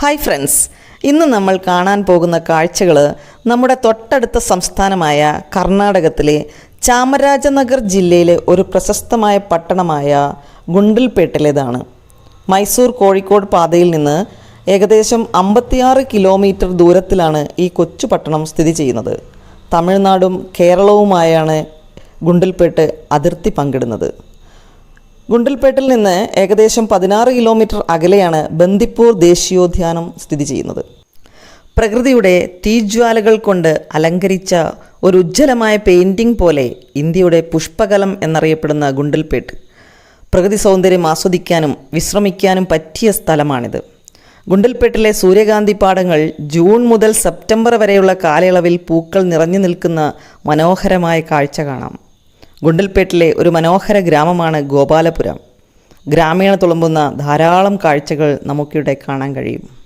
Hi friends ഇന്ന് നമ്മൾ കാണാൻ പോകുന്ന കാഴ്ചകൾ നമ്മുടെ തൊട്ടടുത്ത സംസ്ഥാനമായ കർണാടകത്തിലെ ചാമരാജനഗർ ജില്ലയിലെ ഒരു പ്രശസ്തമായ പട്ടണമായ ഗുണ്ടൽപേട്ടിലേതാണ്. മൈസൂർ കോഴിക്കോട് പാതയിൽ നിന്ന് ഏകദേശം അമ്പത്തിയാറ് കിലോമീറ്റർ ദൂരത്തിലാണ് ഈ കൊച്ചു പട്ടണം സ്ഥിതി ചെയ്യുന്നത്. തമിഴ്നാടും കേരളവുമായാണ് ഗുണ്ടൽപേട്ട് അതിർത്തി പങ്കിടുന്നത്. ഗുണ്ടൽപേട്ടിൽ നിന്ന് ഏകദേശം പതിനാറ് കിലോമീറ്റർ അകലെയാണ് ബന്ദിപ്പൂർ ദേശീയോദ്യാനം സ്ഥിതി ചെയ്യുന്നത്. പ്രകൃതിയുടെ തീജ്വാലകൾ കൊണ്ട് അലങ്കരിച്ച ഒരു ഉജ്ജ്വലമായ പെയിന്റിംഗ് പോലെ ഇന്ത്യയുടെ പുഷ്പകലം എന്നറിയപ്പെടുന്ന ഗുണ്ടൽപേട്ട്. പ്രകൃതി സൗന്ദര്യം ആസ്വദിക്കാനും വിശ്രമിക്കാനും പറ്റിയ സ്ഥലമാണിത്. ഗുണ്ടൽപേട്ടിലെ സൂര്യകാന്തി പാടങ്ങൾ ജൂൺ മുതൽ സെപ്റ്റംബർ വരെയുള്ള കാലയളവിൽ പൂക്കൾ നിറഞ്ഞു നിൽക്കുന്ന മനോഹരമായ കാഴ്ച കാണാം. ഗുണ്ടൽപേട്ടിലെ ഒരു മനോഹര ഗ്രാമമാണ് ഗോപാലപുരം. ഗ്രാമീണ തുളുമ്പുന്ന ധാരാളം കാഴ്ചകൾ നമുക്കിവിടെ കാണാൻ കഴിയും.